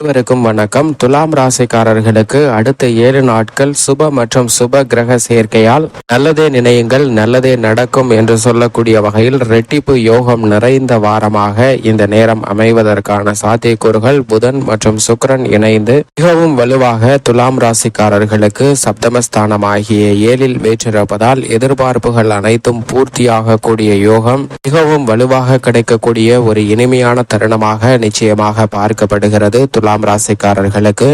அனைவருக்கும் வணக்கம். துலாம் ராசிக்காரர்களுக்கு அடுத்த ஏழு நாட்கள் சுப மற்றும் சுப கிரக சேர்க்கையால் நல்லதே நினையுங்கள் நல்லதே நடக்கும் என்று சொல்லக்கூடிய வகையில் ரெட்டிப்பு யோகம் நிறைந்த வாரமாக இந்த நேரம் அமைவதற்கான சாத்தியக்கூறுகள் புதன் மற்றும் சுக்கிரன் இணைந்து மிகவும் வலுவாக துலாம் ராசிக்காரர்களுக்கு சப்தமஸ்தானமாகிய ஏழில் வேற்றிருப்பதால் எதிர்பார்ப்புகள் அனைத்தும் பூர்த்தியாகக்கூடிய யோகம் மிகவும் வலுவாக கிடைக்கக்கூடிய ஒரு இனிமையான தருணமாக நிச்சயமாக பார்க்கப்படுகிறது. துலாம் ராசிக்காரர்களுக்கு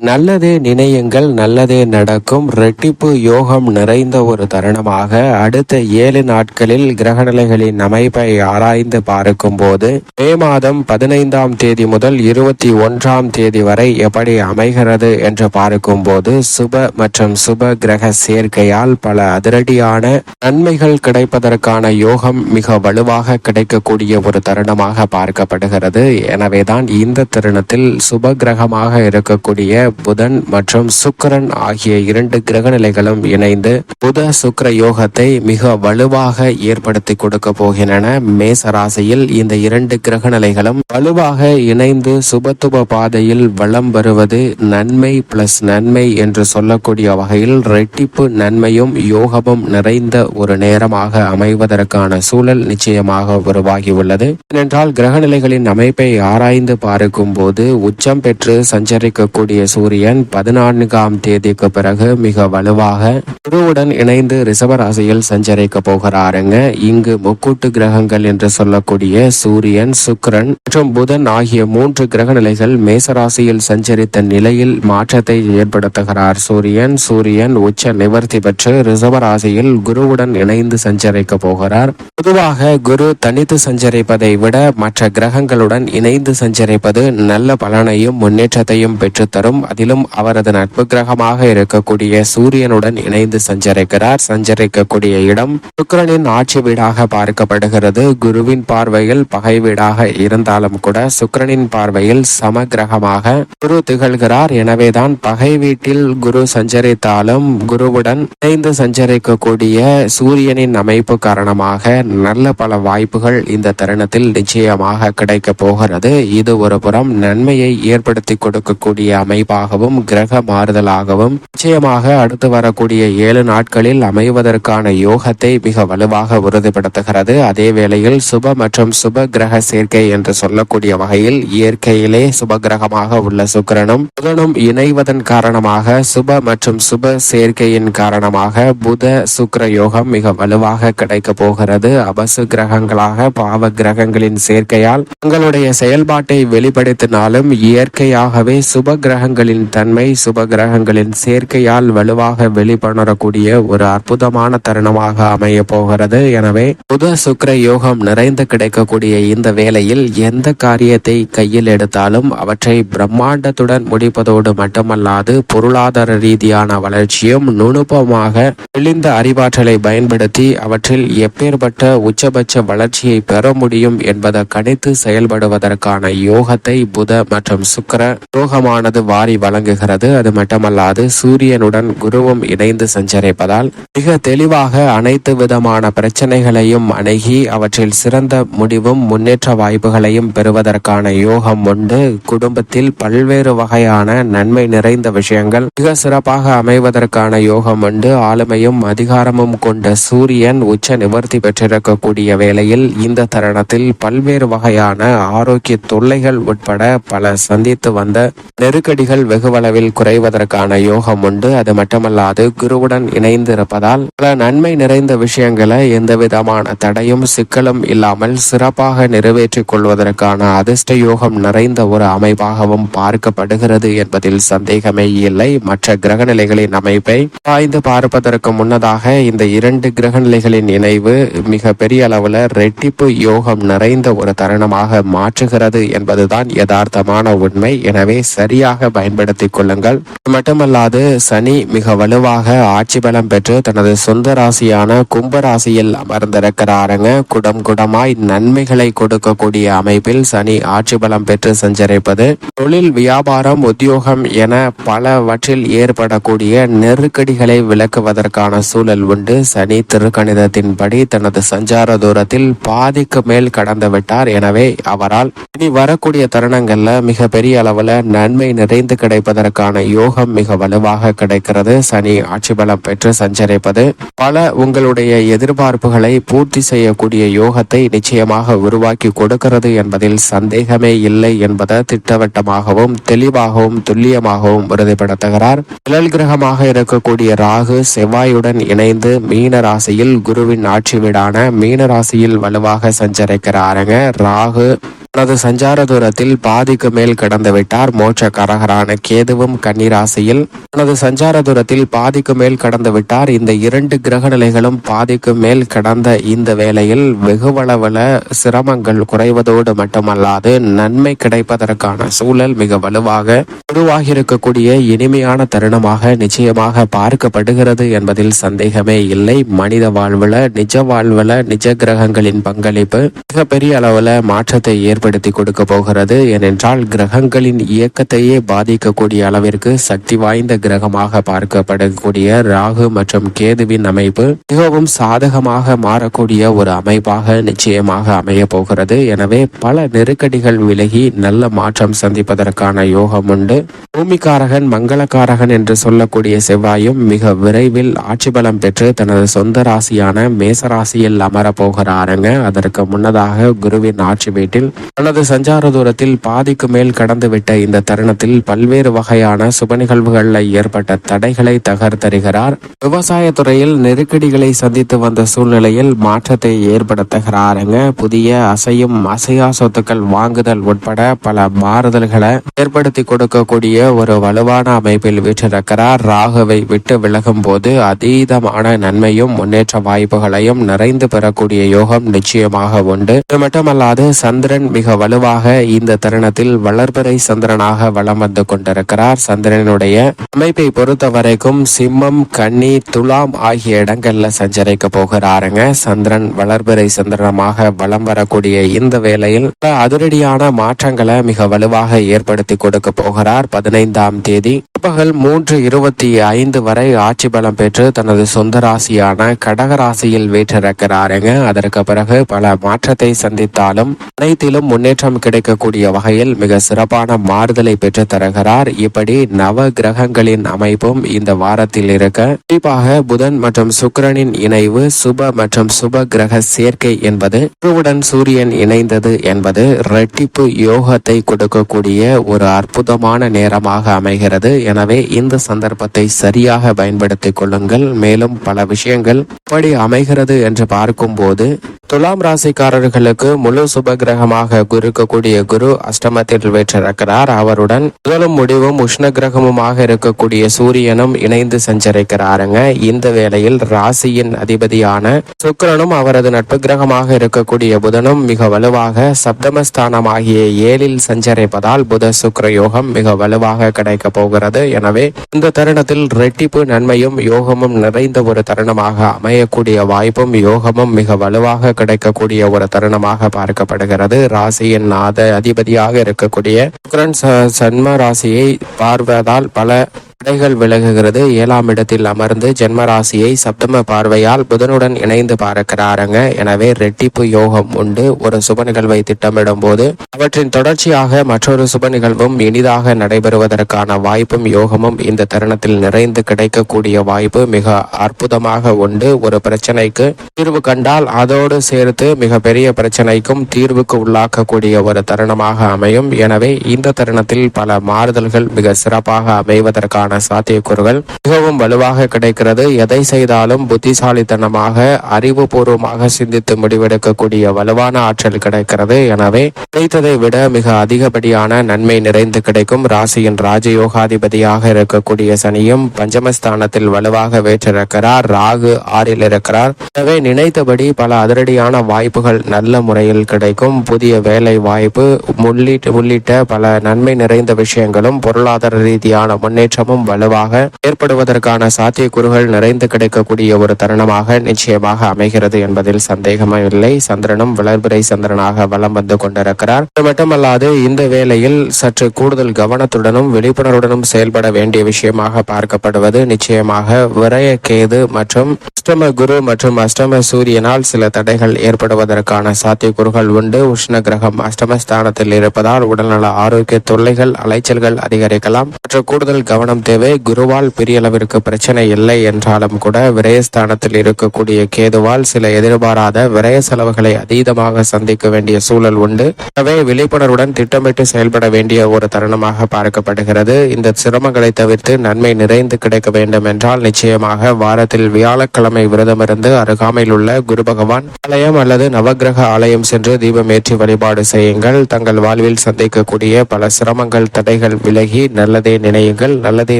நல்லதே நினையுங்கள் நல்லதே நடக்கும். ரெட்டிப்பு யோகம் நிறைந்த ஒரு தருணமாக அடுத்த ஏழு நாட்களில் கிரகநிலைகளின் அமைப்பை ஆராய்ந்து பார்க்கும் போது மே மாதம் பதினைந்தாம் தேதி முதல் இருபத்தி ஒன்றாம் தேதி வரை எப்படி அமைகிறது என்று பார்க்கும் போது சுப மற்றும் சுப கிரக சேர்க்கையால் பல அதிரடியான நன்மைகள் கிடைப்பதற்கான யோகம் மிக வலுவாக கிடைக்கக்கூடிய ஒரு தருணமாக பார்க்கப்படுகிறது. எனவேதான் இந்த தருணத்தில் சுப கிரகமாக இருக்கக்கூடிய புதன் மற்றும் சுக்கரன் ஆகிய இரண்டு கிரக நிலைகளும் இணைந்து புத சுக்கர யோகத்தை மிக வலுவாக ஏற்படுத்தி கொடுக்க போகின்றன. மேசராசியில் இந்த இரண்டு கிரக நிலைகளும் வலுவாக இணைந்து சுபத்துவ பாதையில் வளம் வருவது நன்மை பிளஸ் நன்மை என்று சொல்லக்கூடிய வகையில் ரெட்டிப்பு நன்மையும் யோகமும் நிறைந்த ஒரு நேரமாக அமைவதற்கான சூழல் நிச்சயமாக உருவாகியுள்ளது. ஏனென்றால் கிரகநிலைகளின் அமைப்பை ஆராய்ந்து பார்க்கும் போது உச்சம் பெற்று சஞ்சரிக்கக்கூடிய சூரியன் பதினான்காம் தேதிக்கு பிறகு மிக வலுவாக குருவுடன் இணைந்து ரிசவராசியில் சஞ்சரிக்க போகிறாருங்க. இங்கு முக்கூட்டு கிரகங்கள் என்று சொல்லக்கூடிய சூரியன் சுக்கிரன் மற்றும் புதன் ஆகிய மூன்று கிரக நிலைகள் மேசராசியில் சஞ்சரித்த நிலையில் மாற்றத்தை ஏற்படுத்துகிறார். சூரியன் சூரியன் உச்ச நிவர்த்தி பெற்று ரிசவராசியில் குருவுடன் இணைந்து சஞ்சரிக்க போகிறார். பொதுவாக குரு தனித்து சஞ்சரிப்பதை விட மற்ற கிரகங்களுடன் இணைந்து சஞ்சரிப்பது நல்ல பலனையும் முன்னேற்றத்தையும் பெற்றுத்தரும். அதிலும் அவரது நட்பு கிரகமாக இருக்கக்கூடிய சூரியனுடன் இணைந்து சஞ்சரிக்கிறார். சஞ்சரிக்கக்கூடிய இடம் சுக்கரனின் ஆட்சி வீடாக பார்க்கப்படுகிறது. குருவின் பார்வையில் பகை வீடாக இருந்தாலும் கூட சுக்கரனின் பார்வையில் சம கிரகமாக குரு திகழ்கிறார். எனவேதான் பகை வீட்டில் குரு சஞ்சரித்தாலும் குருவுடன் இணைந்து சஞ்சரிக்கக்கூடிய சூரியனின் அமைப்பு காரணமாக நல்ல பல வாய்ப்புகள் இந்த தருணத்தில் நிச்சயமாக கிடைக்க போகிறது. இது ஒரு புறம் நன்மையை ஏற்படுத்தி கொடுக்கக்கூடிய அமைப்பாகவும் கிரக மாறுதலாகவும் நிச்சயமாக அடுத்து வரக்கூடிய ஏழு நாட்களில் அமைவதற்கான யோகத்தை மிக வலுவாக உறுதிப்படுத்துகிறது. அதே வேளையில் சுப மற்றும் சுப கிரக சேர்க்கை என்று சொல்லக்கூடிய வகையில் இயற்கையிலே சுப கிரகமாக உள்ள சுக்கிரனும் புதனும் இணைவதன் காரணமாக சுப மற்றும் சுப சேர்க்கையின் காரணமாக புத சுக்கிர யோகம் மிக வலுவாக கிடைக்க போகிறது. அபசு கிரகங்களாக பாவ கிரகங்களின் சேர்க்கையால் தங்களுடைய செயல்பாட்டை வெளிப்படுத்தினாலும் இயற்கையாகவே சுப கிரகங்கள் கிரகங்களின் தன்மை சுப கிரகங்களின் சேர்க்கையால் வலுவாக வெளிப்பணரக்கூடிய ஒரு அற்புதமான தருணமாக அமைய போகிறது. எனவே புத சுக்கர யோகம் நிறைந்து கிடைக்கக்கூடிய இந்த வேளையில் எந்த காரியத்தை கையில் எடுத்தாலும் அவற்றை பிரம்மாண்டத்துடன் முடிப்பதோடு மட்டுமல்லாது பொருளாதார ரீதியான வளர்ச்சியும் நுணுப்பமாக தெளிந்த அறிவாற்றலை பயன்படுத்தி அவற்றில் எப்பேற்பட்ட உச்சபட்ச வளர்ச்சியை பெற முடியும் என்பதை கணித்து செயல்படுவதற்கான யோகத்தை புத மற்றும் சுக்கிர யோகமானது வாரி வழங்குகிறது அது மட்டுமல்லாது சூரியனுடன் குருவும் இணைந்து சஞ்சரிப்பதால் மிக தெளிவாக அனைத்து விதமான பிரச்சனைகளையும் அணுகி அவற்றில் சிறந்த முடிவும் முன்னேற்ற வாய்ப்புகளையும் பெறுவதற்கான யோகம் உண்டு. குடும்பத்தில் பல்வேறு வகையான நன்மை நிறைந்த விஷயங்கள் மிக சிறப்பாக அமைவதற்கான யோகம் உண்டு. ஆளுமையும் அதிகாரமும் கொண்ட சூரியன் உச்ச நிவர்த்தி பெற்றிருக்கக்கூடிய வேளையில் இந்த தருணத்தில் பல்வேறு வகையான ஆரோக்கிய தொல்லைகள் உட்பட பல சந்தித்து வந்த நெருக்கடிகள் வெகுவளவில் குறைவதற்கான யோகம் உண்டு. அது மட்டுமல்லாது குருவுடன் இணைந்து இருப்பதால் பல நன்மை நிறைந்த விஷயங்களை எந்த விதமான தடையும் சிக்கலும் இல்லாமல் சிறப்பாக நிறைவேற்றிக் கொள்வதற்கான அதிர்ஷ்ட யோகம் நிறைந்த ஒரு அமைப்பாகவும் பார்க்கப்படுகிறது என்பதில் சந்தேகமே இல்லை. மற்ற கிரகநிலைகளின் அமைப்பை ஆய்ந்து பார்ப்பதற்கு முன்னதாக இந்த இரண்டு கிரகநிலைகளின் இணைவு மிக பெரிய அளவுல ரெட்டிப்பு யோகம் நிறைந்த ஒரு தருணமாக மாற்றுகிறது என்பதுதான் யதார்த்தமான உண்மை. எனவே சரியாக பயன்படுத்திக் கொள்ளுங்கள். மட்டுமல்லாது சனி மிக வலுவாக ஆட்சி பலம் பெற்று தனது சொந்த ராசியான கும்ப ராசியில் அமர்ந்திருக்கிறாருங்க. குடம் குடமாய் நன்மைகளை கொடுக்கக்கூடிய அமைப்பில் சனி ஆட்சி பலம் பெற்று சஞ்சரிப்பது தொழில் வியாபாரம் உத்தியோகம் என பலவற்றில் ஏற்படக்கூடிய நெருக்கடிகளை விளக்குவதற்கான சூழல் உண்டு. சனி திருக்கணிதத்தின்படி தனது சஞ்சார தூரத்தில் பாதிக்கு மேல் கடந்துவிட்டார் எனவே அவரால் இனி வரக்கூடிய தருணங்கள்ல மிகப்பெரிய அளவுல நன்மை நிறைந்து கிடைப்பதற்கான யோகம் மிக வலுவாக கிடைக்கிறது. சனி ஆட்சி பலம் பெற்று சஞ்சரிப்பது. பல உங்களுடைய எதிர்பார்ப்புகளை பூர்த்தி செய்யக்கூடிய யோகத்தை நிச்சயமாக உருவாக்கி கொடுக்கிறது என்பதில் சந்தேகமே இல்லை என்பதை திட்டவட்டமாகவும் தெளிவாகவும் துல்லியமாகவும் உறுதிப்படுத்துகிறார். நிழல் கிரகமாக இருக்கக்கூடிய ராகு செவ்வாயுடன் இணைந்து மீன ராசியில் குருவின் ஆட்சி வீடான மீன ராசியில் வலுவாக சஞ்சரிக்கிறாருங்க. ராகு தனது சஞ்சார தூரத்தில் பாதிக்கு மேல் கடந்து விட்டார். மோட்சக்காரகரான கேதுவும் கன்னிராசியில் தனது சஞ்சார தூரத்தில் பாதிக்கு மேல் கடந்து விட்டார். இந்த இரண்டு கிரக நிலைகளும் பாதிக்கு மேல் கடந்த இந்த வேளையில் வெகுவளவுல சிரமங்கள் குறைவதோடு மட்டுமல்லாது நன்மை கிடைப்பதற்கான சூழல் மிக வலுவாக உருவாகி இருக்கக்கூடிய இனிமையான தருணமாக நிச்சயமாக பார்க்கப்படுகிறது என்பதில் சந்தேகமே இல்லை. மனித வாழ்வுல நிஜ வாழ்வுல நிஜ கிரகங்களின் பங்களிப்பு மிகப்பெரிய அளவுல மாற்றத்தை ஏற்படுத்தி கொடுக்க போகிறது. ஏனென்றால் கிரகங்களின் இயக்கத்தையே பாதிக்கக்கூடிய அளவிற்கு சக்தி வாய்ந்த கிரகமாக பார்க்கப்படக்கூடிய ராகு மற்றும் கேதுவின் அமைப்பு மிகவும் சாதகமாக மாறக்கூடிய ஒரு அமைப்பாக நிச்சயமாக அமைய போகிறது. எனவே பல நெருக்கடிகள் விலகி நல்ல மாற்றம் சந்திப்பதற்கான யோகம் உண்டு. பூமிக்காரகன் மங்களக்காரகன் என்று சொல்லக்கூடிய செவ்வாயும் மிக விரைவில் ஆட்சி பலம் பெற்று தனது சொந்த ராசியான மேசராசியில் அமர போகிறாருங்க. அதற்கு முன்னதாக குருவின் ஆட்சி வீட்டில் தனது சஞ்சார தூரத்தில் பாதிக்கு மேல் கடந்துவிட்ட இந்த தருணத்தில் பல்வேறு வகையான சுப நிகழ்வுகளில் ஏற்பட்ட தடைகளை தகர்த்தருகிறார் விவசாய துறையில் நெருக்கடிகளை சந்தித்து வந்த சூழ்நிலையில் மாற்றத்தை ஏற்படுத்துகிறாருங்க. புதிய அசையும் அசையா சொத்துக்கள் வாங்குதல் உட்பட பல மாறுதல்களை ஏற்படுத்தி கொடுக்கக்கூடிய ஒரு வலுவான அமைப்பில் வீற்றிருக்கிறார். ராகுவை விட்டு விலகும் போது அதீதமான நன்மையும் முன்னேற்ற வாய்ப்புகளையும் நிறைந்து பெறக்கூடிய யோகம் நிச்சயமாக உண்டு. இது மட்டுமல்லாது சந்திரன் மிக வலுவாக இந்த தருணத்தில் வளர்பறை சந்திரனாக வலம் வந்து கொண்டிருக்கிறார். சந்திரனுடைய அமைப்பை பொறுத்த வரைக்கும் சிம்மம் கன்னி துலாம் ஆகிய இடங்கள்ல சஞ்சரிக்க போகிறாருங்க. சந்திரன் வளர்பறை சந்திரனமாக வலம் வரக்கூடிய இந்த வேளையில் அதிரடியான மாற்றங்களை மிக வலுவாக ஏற்படுத்தி கொடுக்க போகிறார். பதினைந்தாம் தேதி பிற்பகல் மூன்று இருபத்தி ஐந்து வரை ஆட்சி பலம் பெற்று தனது சொந்த ராசியான கடக ராசியில் வீற்றிருக்கிறாருங்க அதற்கு பிறகு பல மாற்றத்தை சந்தித்தாலும் அனைத்திலும் முன்னேற்றம் கிடைக்கக்கூடிய வகையில் மிக சிறப்பான மாறுதலை பெற்று தருகிறார். இப்படி நவ கிரகங்களின் அமைப்பும் இந்த வாரத்தில் இருக்க குறிப்பாக புதன் மற்றும் சுக்கிரனின் இணைவு சுப மற்றும் சுப கிரக சேர்க்கை என்பது குருவுடன் சூரியன் இணைந்தது என்பது ரெட்டிப்பு யோகத்தை கொடுக்கக்கூடிய ஒரு அற்புதமான நேரமாக அமைகிறது எனவே இந்த சந்தர்ப்பத்தை சரியாக பயன்படுத்திக் கொள்ளுங்கள். மேலும் பல விஷயங்கள் எப்படி அமைகிறது என்று பார்க்கும்போது துலாம் ராசிக்காரர்களுக்கு முழு சுபகிரகமாக இருக்கக்கூடிய குரு அஷ்டமத்தில் வீற்றிருக்கிறார். அவருடன் முதலும் முடிவும் உஷ்ண கிரகமுமாக இருக்கக்கூடிய சூரியனும் இணைந்து சஞ்சரிக்கிறாருங்க. இந்த வேளையில் ராசியின் அதிபதியான சுக்கரனும் அவரது நட்பு கிரகமாக இருக்கக்கூடிய புதனும் மிக வலுவாக சப்தமஸ்தானமாகிய ஏழில் சஞ்சரிப்பதால் புத சுக்கர யோகம் மிக வலுவாக கிடைக்க போகிறது. எனவே இந்த தருணத்தில் ரெட்டிப்பு நன்மையும் யோகமும் நிறைந்த ஒரு தருணமாக அமையக்கூடிய வாய்ப்பும் யோகமும் மிக வலுவாக கிடைக்கக்கூடிய ஒரு தருணமாக பார்க்கப்படுகிறது. ராசியின் நாத அதிபதியாக இருக்கக்கூடிய சுக்ரன் சன்ம ராசியை பார்வதால் பல தடைகள் விலகுகிறது. ஏழாம் இடத்தில் அமர்ந்து ஜென்மராசியை சப்தம பார்வையால் புதனுடன் இணைந்து பார்க்கிறாருங்க. எனவே ரெட்டிப்பு யோகம் உண்டு. ஒரு சுப நிகழ்வை திட்டமிடும் போது அவற்றின் தொடர்ச்சியாக மற்றொரு சுப நிகழ்வும் இனிதாக நடைபெறுவதற்கான வாய்ப்பும் யோகமும் இந்த தருணத்தில் நிறைந்து கிடைக்கக்கூடிய வாய்ப்பு மிக அற்புதமாக உண்டு. ஒரு பிரச்சனைக்கு தீர்வு கண்டால் அதோடு சேர்த்து மிக பெரிய பிரச்சனைக்கும் தீர்வுக்கு உள்ளாக்கக்கூடிய ஒரு தருணமாக அமையும். எனவே இந்த தருணத்தில் பல மாறுதல்கள் மிக சிறப்பாக அமைவதற்கான பெறுவதற்கான சாத்தியக்கூறுகள் மிகவும் வலுவாக கிடைக்கிறது. எதை செய்தாலும் புத்திசாலித்தனமாக அறிவுபூர்வமாக சிந்தித்து முடிவெடுக்கக்கூடிய வலுவான ஆற்றல் கிடைக்கிறது. எனவே கிடைத்ததை விட மிக அதிகப்படியான நன்மை நிறைந்து கிடைக்கும். ராசியின் ராஜயோகாதிபதியாக இருக்கக்கூடிய சனியும் பஞ்சமஸ்தானத்தில் வலுவாக வேற்றிருக்கிறார். ராகு ஆறில் இருக்கிறார். எனவே நினைத்தபடி பல அதிரடியான வாய்ப்புகள் நல்ல முறையில் கிடைக்கும். புதிய வேலை வாய்ப்பு உள்ளிட்ட உள்ளிட்ட பல நன்மை நிறைந்த விஷயங்களும் பொருளாதார ரீதியான முன்னேற்றமும் வலுவாக ஏற்படுவதற்கான சாத்தியக்கூறுகள் நிறைந்து கிடைக்கக்கூடிய ஒரு தருணமாக நிச்சயமாக அமைகிறது என்பதில் சந்தேகமே இல்லை சந்திரனும் வளர்பிறை சந்திரனாக வலம் வந்து கொண்டிருக்கிறார். அது மட்டுமல்லாது இந்த வேளையில் சற்று கூடுதல் கவனத்துடனும் விழிப்புணர்வுடனும் செயல்பட வேண்டிய விஷயமாக பார்க்கப்படுவது நிச்சயமாக விரய கேது மற்றும் அஷ்டம குரு மற்றும் அஷ்டம சூரியனால் சில தடைகள் ஏற்படுவதற்கான சாத்தியக்கூறுகள் உண்டு. உஷ்ண கிரகம் அஷ்டமஸ்தானத்தில் இருப்பதால் உடல்நல ஆரோக்கிய தொல்லைகள் அலைச்சல்கள் அதிகரிக்கலாம். மற்றும் கூடுதல் கவனம் தேவை. குருவால் பெரிய அளவிற்கு பிரச்சனை இல்லை என்றாலும் கூட விரயஸ்தானத்தில் இருக்கக்கூடிய கேதுவால் சில எதிர்பாராத விரய செலவுகளை அதீதமாக சந்திக்க வேண்டிய சூழல் உண்டு. எனவே விழிப்புணர்வுடன் திட்டமிட்டு செயல்பட வேண்டிய ஒரு தருணமாக பார்க்கப்படுகிறது. இந்த சிரமங்களை தவிர்த்து நன்மை நிறைந்து கிடைக்க வேண்டும் என்றால் நிச்சயமாக வாரத்தில் வியாழக்கிழமை விரதமிருந்து அருகாமையில் உள்ள குரு பகவான் ஆலயம் அல்லது நவக்கிரக ஆலயம் சென்று தீபம் ஏற்றி வழிபாடு செய்யுங்கள். தங்கள் வாழ்வில் சந்திக்கக்கூடிய பல சிரமங்கள் தடைகள் விலகி நல்லதே நினையுங்கள். நல்லதே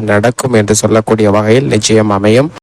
நடக்கும் என்று சொல்லக்கூடிய வகையில் நிச்சயம் அமையும்.